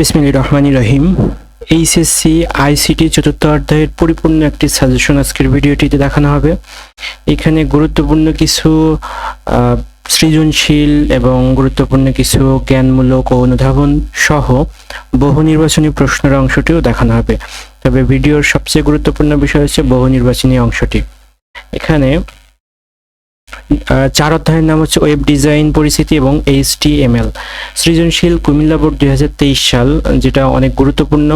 বিসমিল্লাহির রহমানির রহিম। HSC ICT চতুর্থ অধ্যায়ের পরিপূর্ণ একটি সাজেশন আজকের ভিডিওটিতে দেখানো হবে। এখানে গুরুত্বপূর্ণ কিছু সৃজনশীল এবং গুরুত্বপূর্ণ কিছু জ্ঞানমূলক ও অনুধাবন সহ বহু নির্বাচনী প্রশ্নের অংশটিও দেখানো হবে। তবে ভিডিওর সবচেয়ে গুরুত্বপূর্ণ বিষয় হচ্ছে বহু নির্বাচনী অংশটি। এখানে চার অধ্যায়ের নাম হচ্ছে ওয়েব ডিজাইন পরিস্থিতি এবং এইচটিএমএল। সৃজনশীল কুমিল্লা বোর্ড দুই সাল, যেটা অনেক গুরুত্বপূর্ণ।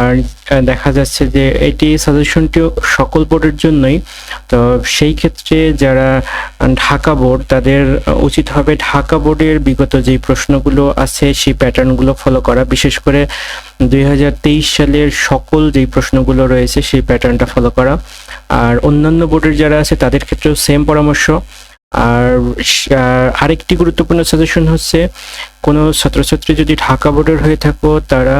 আর দেখা যাচ্ছে যে এটি সাজেশনটিও সকল বোর্ডের জন্যই। তো সেই ক্ষেত্রে যারা ঢাকা বোর্ড, তাদের উচিত হবে ঢাকা বোর্ডের বিগত যেই প্রশ্নগুলো আছে, সেই প্যাটার্নগুলো ফলো করা। বিশেষ করে দুই হাজার তেইশ সালের সকল যেই প্রশ্নগুলো রয়েছে, সেই প্যাটার্নটা ফলো করা। আর অন্যান্য বোর্ডের যারা আছে, তাদের ক্ষেত্রেও সেম পরামর্শ। আর আরেকটি গুরুত্বপূর্ণ সাজেশন হচ্ছে, কোনো ছাত্রছাত্রী যদি ঢাকা বোর্ডের হয়ে থাকো, তারা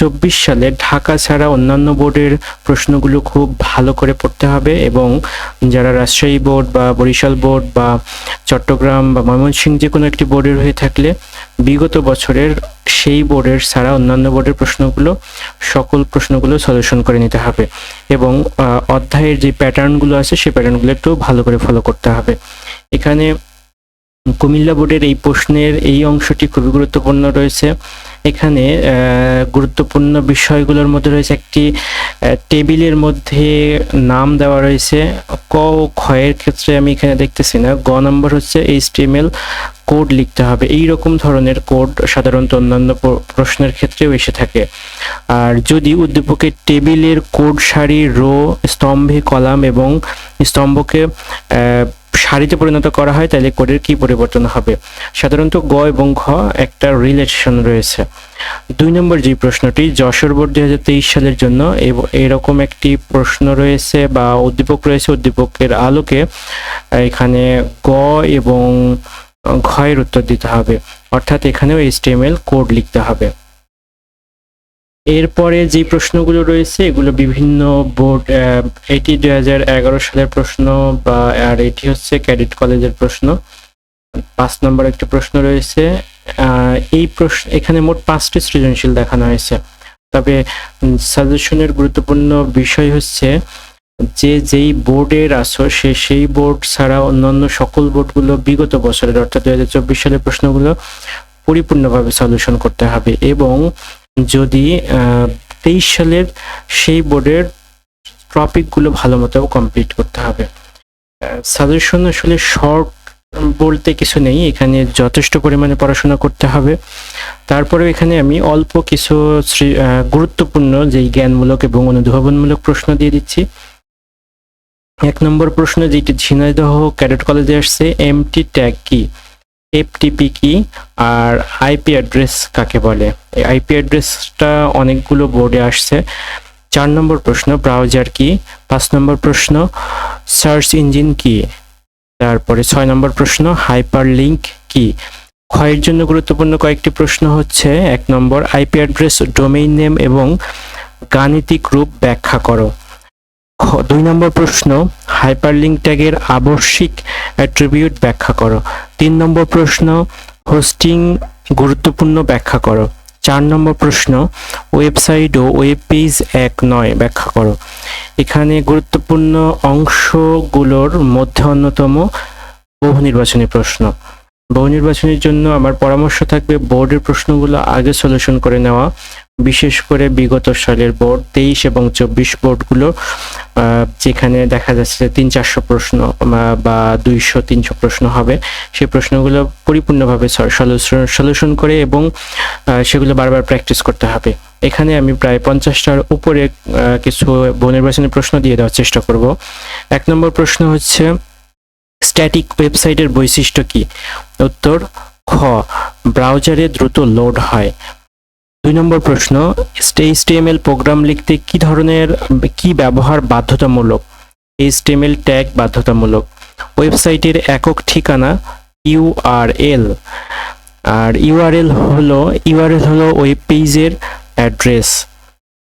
চব্বিশ সালে ঢাকা ছাড়া অন্যান্য বোর্ডের প্রশ্নগুলো খুব ভালো করে পড়তে হবে এবং যারা রাজশাহী বোর্ড বা বরিশাল বোর্ড বা চট্টগ্রাম বা ময়মনসিংহ যে কোনো একটি বোর্ডের হয়ে থাকলে বিগত বছরের সেই বোর্ডের ছাড়া অন্যান্য বোর্ডের প্রশ্নগুলো, সকল প্রশ্নগুলো সলিউশন করে নিতে হবে এবং অধ্যায়ের যে প্যাটার্নগুলো আছে সেই প্যাটার্নগুলো একটু ভালো করে ফলো করতে হবে। এখানে কুমিল্লা বোর্ডের এই প্রশ্নের এই অংশটি খুবই গুরুত্বপূর্ণ রয়েছে। এখানে গুরুত্বপূর্ণ বিষয়গুলোর মধ্যে রয়েছে একটি টেবিলের মধ্যে নাম দেওয়া রয়েছে। ক ও ক্ষয়ের ক্ষেত্রে আমি এখানে দেখতেছি না। গ নম্বর হচ্ছে এইচটিএমএল কোড লিখতে হবে। এই রকম ধরনের কোড সাধারণত অন্যান্য প্রশ্নের ক্ষেত্রেও এসে থাকে। আর যদি উদ্দীপকের টেবিলের কোড সারি রো স্তম্ভে কলাম এবং স্তম্ভকে সারিতে পরিণত করা হয়, তাহলে কোডের কি পরিবর্তন হবে? সাধারণত গ এবং ঘ একটা রিলেশন রয়েছে। দুই নম্বর যে প্রশ্নটি, যশোর বোর্ড দুই হাজার তেইশ সালের জন্য এরকম একটি প্রশ্ন রয়েছে বা উদ্দীপক রয়েছে। উদ্দীপকের আলোকে এখানে গ এবং ঘয়ের উত্তর দিতে হবে। অর্থাৎ এখানেও এইচটিএমএল কোড লিখতে হবে। এরপরে যে প্রশ্নগুলো রয়েছে, এগুলো বিভিন্ন বোর্ড এটি দুই হাজার এগারো সালের প্রশ্ন বা, আর এটি হচ্ছে ক্যাডেট কলেজের প্রশ্ন। পাঁচ নম্বর একটা প্রশ্ন রয়েছে এই প্রশ্ন, এখানে মোট পাঁচটি সৃজনশীল দেখানো হয়েছে। তবে সাজেশনের গুরুত্বপূর্ণ বিষয় হচ্ছে যে যেই বোর্ডের আসো সে সেই বোর্ড ছাড়া অন্যান্য সকল বোর্ডগুলো বিগত বছরের, অর্থাৎ দু হাজার চব্বিশ সালের প্রশ্নগুলো পরিপূর্ণভাবে সলিউশন করতে হবে এবং যদি তেইশ সালের সেই বোর্ডের টপিকগুলো ভালো মতো কমপ্লিট করতে হবে। সাজেশন আসলে শর্ট বলতে কিছু নেই, এখানে যথেষ্ট পরিমাণে পড়াশোনা করতে হবে। তারপরে এখানে আমি অল্প কিছু গুরুত্বপূর্ণ যেই জ্ঞানমূলক এবং অনুধাবনমূলক প্রশ্ন দিয়ে দিচ্ছি। এক নম্বর প্রশ্ন যেটি ঝিনাইদহ ক্যাডেট কলেজে আসছে এমটি ট্যাগ কি? এফটিপি কি? আর আইপি অ্যাড্রেস কাকে বলে? আইপি অ্যাড্রেসটা অনেকগুলো বোর্ডে আসছে। চার নম্বর প্রশ্ন ব্রাউজার কি? পাঁচ নম্বর প্রশ্ন সার্চ ইঞ্জিন কি? তারপরে ছয় নম্বর প্রশ্ন হাইপার লিঙ্ক কি? ক্ষয়ের জন্য গুরুত্বপূর্ণ কয়েকটি প্রশ্ন হচ্ছে, এক নম্বর আইপি অ্যাড্রেস ডোমেইন নেম এবং গাণিতিক রূপ ব্যাখ্যা করো। দুই নম্বর প্রশ্ন হাইপারলিঙ্ক ট্যাগের আবশ্যিক অ্যাট্রিবিউট ব্যাখ্যা করো। তিন নম্বর প্রশ্ন, হোস্টিং গুরুত্বপূর্ণ ব্যাখ্যা করো। চার নম্বর প্রশ্ন, ওয়েবসাইট ও ওয়েব পেজ এক নয় ব্যাখ্যা করো। এখানে গুরুত্বপূর্ণ অংশগুলোর মধ্যে অন্যতম বহু নির্বাচনী প্রশ্ন। বহু নির্বাচনের জন্য আমার পরামর্শ থাকবে বোর্ডের প্রশ্নগুলো আগে সলিউশন করে নেওয়া। বিশেষ করে বিগত সালের বোর্ড তেইশ এবং চব্বিশ বোর্ডগুলো যেখানে দেখা যাচ্ছে যে তিন, চারশো প্রশ্ন বা দুইশো, তিনশো প্রশ্ন হবে। সেই প্রশ্নগুলো পরিপূর্ণভাবে সলিউশন সলিউশন করে এবং সেগুলো বারবার প্র্যাকটিস করতে হবে। এখানে আমি প্রায় পঞ্চাশটার উপরে কিছু বহু নির্বাচনী প্রশ্ন দিয়ে দেওয়ার চেষ্টা করব। এক নম্বর প্রশ্ন হচ্ছে স্ট্যাটিক ওয়েবসাইটের বৈশিষ্ট্য কি? উত্তর, খ ব্রাউজারে দ্রুত লোড হয়। দুই নম্বর প্রশ্ন এইচটিএমএল প্রোগ্রাম লিখতে কি ধরনের, কি ব্যবহার বাধ্যতামূলক? এইচটিএমএল ট্যাগ বাধ্যতামূলক। ওয়েবসাইটের একক ঠিকানা ইউআরএল আর ইউআরএল হলো ইউআরএল হলো ওয়েব পেজের অ্যাড্রেস।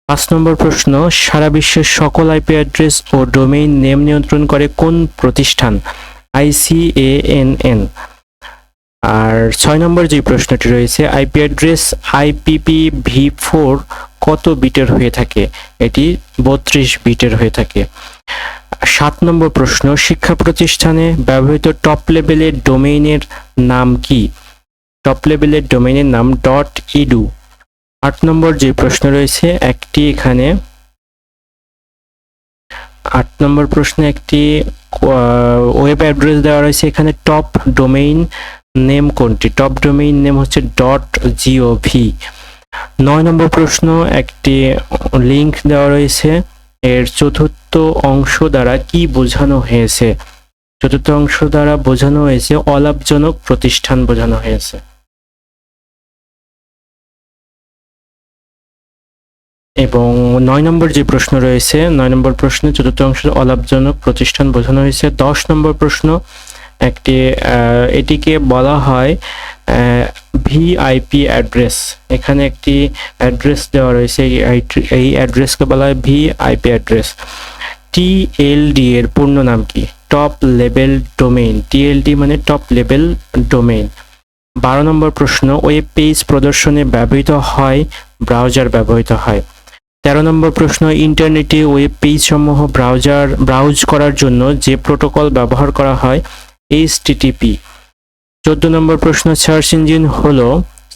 পাঁচ নম্বর প্রশ্ন, সারা বিশ্বের সকল আইপি অ্যাড্রেস ও ডোমেইন নেম নিয়ন্ত্রণ করে কোন প্রতিষ্ঠান? আইসিএএনএন আর ছয় নম্বর যে প্রশ্নটি রয়েছে IP address IPP V four কত বিটের হয়ে থাকে? এটি বত্রিশ বিটের হয়ে থাকে। সাত নম্বর প্রশ্ন, শিক্ষা প্রতিষ্ঠানে ব্যবহৃত টপ লেভেলের ডোমেইনের নাম কি? টপ লেভেলের ডোমেইনের নাম ডট ইডু আট নম্বর যে প্রশ্ন রয়েছে, একটি এখানে, আট নম্বর প্রশ্নে একটি ওয়েব অ্যাড্রেস দেওয়া রয়েছে, এখানে টপ ডোমেইন নেম কোনটি? টপ ডোমেইন নেম হচ্ছে ডট জিওভি নয় নম্বর প্রশ্ন, একটি লিংক দেওয়া রয়েছে। এর চতুর্থ অংশ দ্বারা কি বোঝানো হয়েছে? চতুর্থ অংশ দ্বারা বোঝানো হয়েছে, অলাভজনক প্রতিষ্ঠান বোঝানো হয়েছে। এবং নয় নম্বর যে প্রশ্ন রয়েছে, নয় নম্বর প্রশ্নে চতুর্থ অংশ অলাভজনক প্রতিষ্ঠান বোঝানো হয়েছে। দশ নম্বর প্রশ্ন একটি এটিকে বলা হয় ভিআইপি অ্যাড্রেস। এখানে একটি অ্যাড্রেস দেওয়া রয়েছে, এই অ্যাড্রেসকে বলা হয় ভিআইপি অ্যাড্রেস। টিএলডি এর পূর্ণ নাম কি? Top level domain. টিএলডি মানে টপ লেভেল ডোমেইন। বারো নম্বর প্রশ্ন, ওয়েব পেজ প্রদর্শনে ব্যবহৃত হয়, ব্রাউজার ব্যবহৃত হয়। তেরো নম্বর প্রশ্ন, ইন্টারনেটে ওয়েব পেজ সমূহ ব্রাউজার, ব্রাউজ করার জন্য যে প্রোটোকল ব্যবহার করা হয় এইচটিটিপি চোদ্দ নম্বর প্রশ্ন, সার্চ ইঞ্জিন হলো,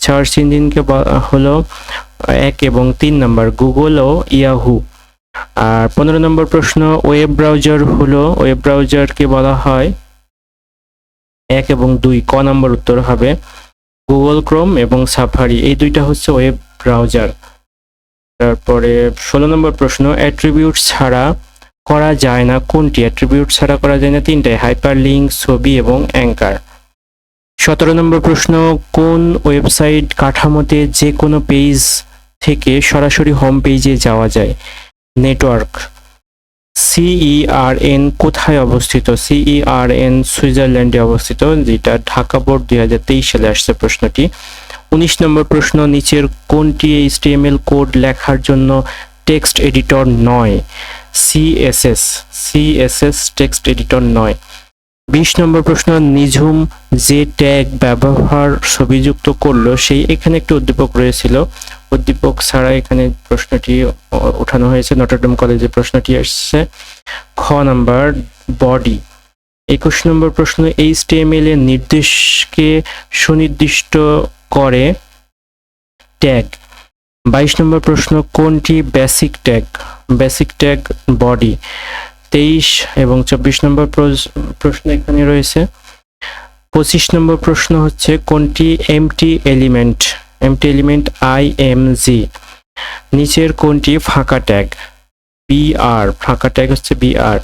সার্চ ইঞ্জিনকে হলো এক এবং তিন নম্বর, গুগল ও ইয়াহু। আর পনেরো নম্বর প্রশ্ন, ওয়েব ব্রাউজার হলো, ওয়েব ব্রাউজারকে বলা হয় এক এবং দুই, ক নম্বর উত্তর হবে গুগল, ক্রোম এবং সাফারি। এই দুইটা হচ্ছে ওয়েব ব্রাউজার। তারপরে ষোলো নম্বর প্রশ্ন, অ্যাট্রিবিউট ছাড়া করা যায় না, কোনটি অ্যাট্রিবিউট ছাড়া করা যায় না তিনটায় হাইপার লিঙ্ক ছবি এবং অ্যাঙ্কার সতেরো নম্বর প্রশ্ন, কোন ওয়েবসাইট কাঠামোতে যে কোনো পেজ থেকে সরাসরি হোম পেজে যাওয়া যায়? নেটওয়ার্ক সিইআরএন কোথায় অবস্থিত? সিইআরএন সুইজারল্যান্ডে অবস্থিত, যেটা ঢাকা বোর্ড দুই হাজার তেইশ সালে আসছে প্রশ্নটি। উনিশ নম্বর প্রশ্ন, নিচের কোনটি এইচটিএমএল কোড লেখার জন্য টেক্সট এডিটর নয়? সিএসএস সিএসএস টেক্সট এডিটর নয়। বিশ নম্বর প্রশ্ন, নিঝুম যে ট্যাগ ব্যবহার ছবিযুক্ত করল, সেই এখানে একটি উদ্দীপক রয়েছিল। উদ্দীপক ছাড়া এখানে প্রশ্নটি ওঠানো হয়েছে, নটরডেম কলেজে প্রশ্নটি আসছে। খ নাম্বার, বডি। একুশ নম্বর প্রশ্ন, এইচটিএমএল এর নির্দেশকে সুনির্দিষ্ট করে ট্যাগ। বাইশ নম্বর প্রশ্ন, কোনটি basic tag? Basic tag body তেইশ এবং চব্বিশ নম্বর প্রশ্ন এখানে রয়েছে। পঁচিশ নম্বর প্রশ্ন হচ্ছে, কোনটি empty element empty element I M G নিচের কোনটি ফাঁকা ট্যাগ বিআর ফাঁকা ট্যাগ হচ্ছে বিআর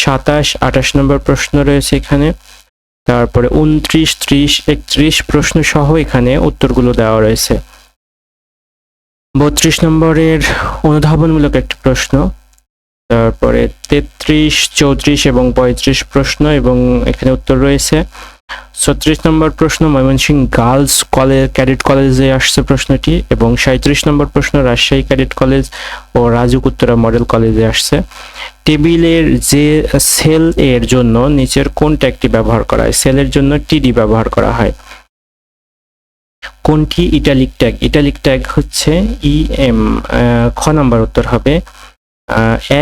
সাতাশ, আঠাশ নম্বর প্রশ্ন রয়েছে এখানে। তারপরে উনত্রিশ ত্রিশ, একত্রিশ প্রশ্ন সহ এখানে উত্তরগুলো দেওয়া রয়েছে। বত্রিশ নম্বরের অনুধাবনমূলক একটি প্রশ্ন। তারপরে তেত্রিশ, চৌত্রিশ এবং পঁয়ত্রিশ প্রশ্ন এবং এখানে উত্তর রয়েছে। ছত্রিশ নম্বর প্রশ্ন ময়মনসিংহ গার্লস কলেজ ক্যাডেট কলেজে আসছে প্রশ্নটি এবং সাঁত্রিশ নম্বর প্রশ্ন, রাজশাহী ক্যাডেট কলেজ ও রাজুক উত্তরা মডেল কলেজে আসছে। টেবিলের যে সেল এর জন্য নিচের কোন ট্যাগটি ব্যবহার করা হয়? সেলের জন্য টিডি ব্যবহার করা হয়। কোনটি ইটালিক ট্যাগ? ইটালিক ট্যাগ হচ্ছে ইএম খ নাম্বার উত্তর হবে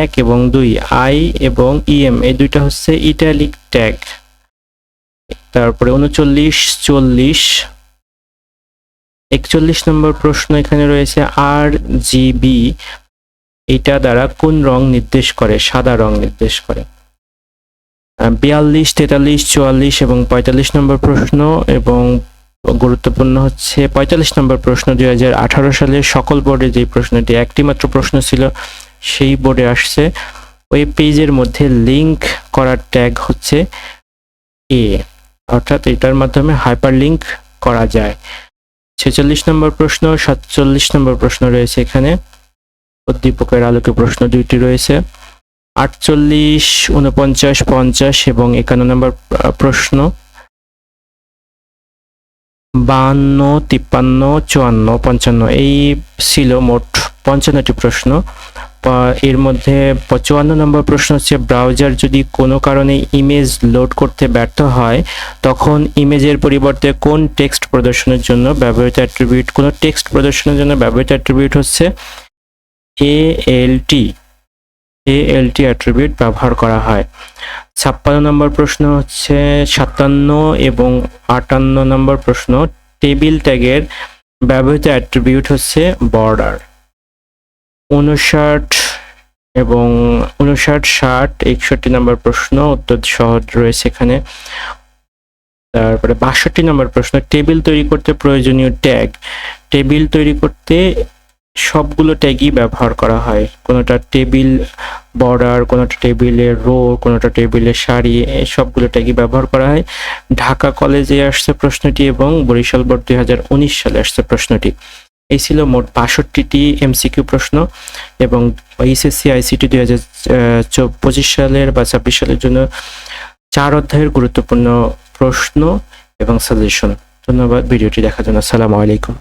এক এবং দুই, আই এবং ইএম, এই দুইটা হচ্ছে ইটালিক ট্যাগ। তারপরে উনচল্লিশ, চল্লিশ, একচল্লিশ নম্বর প্রশ্ন এখানে রয়েছে আর জিবি এটা দ্বারা কোন রং নির্দেশ করে? সাদা রং নির্দেশ করে। বিয়াল্লিশ, তেতাল্লিশ, চুয়াল্লিশ এবং পঁয়তাল্লিশ নম্বর প্রশ্ন এবং গুরুত্বপূর্ণ হচ্ছে পঁয়তাল্লিশ নম্বর প্রশ্ন, দুই হাজার আঠারো সালের সকল বোর্ডে যে প্রশ্নটি একটি মাত্র প্রশ্ন ছিল, সেই বোর্ডে আসছে ওয়েব পেজের মধ্যে লিংক করার ট্যাগ হচ্ছে এ অর্থাৎ এটার মাধ্যমে হাইপার লিঙ্ক করা যায়। ছেচল্লিশ নম্বর প্রশ্ন, সাতচল্লিশ নম্বর প্রশ্ন রয়েছে এখানে, উদ্দীপকের আলোকে প্রশ্ন দুইটি রয়েছে, আটচল্লিশ, উনপঞ্চাশ, পঞ্চাশ এবং একান্ন নম্বর প্রশ্ন। বান্ন তিপ্পান্ন, চুয়ান্ন, পঞ্চান্ন, এই ছিল মোট পঞ্চান্নটি প্রশ্ন। এর মধ্যে চুয়ান্ন নম্বর প্রশ্ন হচ্ছে ব্রাউজার যদি কোনো কারণে ইমেজ লোড করতে ব্যর্থ হয়, তখন ইমেজের পরিবর্তে কোন টেক্সট প্রদর্শনের জন্য ব্যবহৃত অ্যাট্রিবিউট কোনো টেক্সট প্রদর্শনের জন্য ব্যবহৃত অ্যাট্রিবিউট হচ্ছে এ এএলটি এএলটি অ্যাট্রিবিউট ব্যবহার করা হয়। ছাপ্পান্ন নম্বর প্রশ্ন হচ্ছে সাতান্ন এবং আটান্ন নম্বর প্রশ্ন টেবিল ট্যাগের ব্যবহৃত অ্যাট্রিবিউট হচ্ছে বর্ডার উনষাট এবং উনষাট, ষাট, একষট্টি নম্বর প্রশ্ন উত্তর সহজ রয়েছে এখানে। তারপরে বাষট্টি নম্বর প্রশ্ন, টেবিল তৈরি করতে প্রয়োজনীয় ট্যাগ টেবিল তৈরি করতে সবগুলো ট্যাগই ব্যবহার করা হয়। কোনোটা টেবিল বর্ডার কোনোটা টেবিলের রো কোনোটা টেবিলের শাড়ি সবগুলো ট্যাগই ব্যবহার করা হয়। ঢাকা কলেজে আসছে প্রশ্নটি এবং বরিশাল বোর্ড দুই হাজার উনিশ সালে আসছে প্রশ্নটি। এই ছিল মোট বাষট্টিটি এমসিকিউ প্রশ্ন এবং এইচএসসি আইসিটি দুই হাজার পঁচিশ সালের বা ছাব্বিশ সালের জন্য চার অধ্যায়ের গুরুত্বপূর্ণ প্রশ্ন এবং সাজেশন ধন্যবাদ, ভিডিওটি দেখার জন্য। আসসালামু আলাইকুম।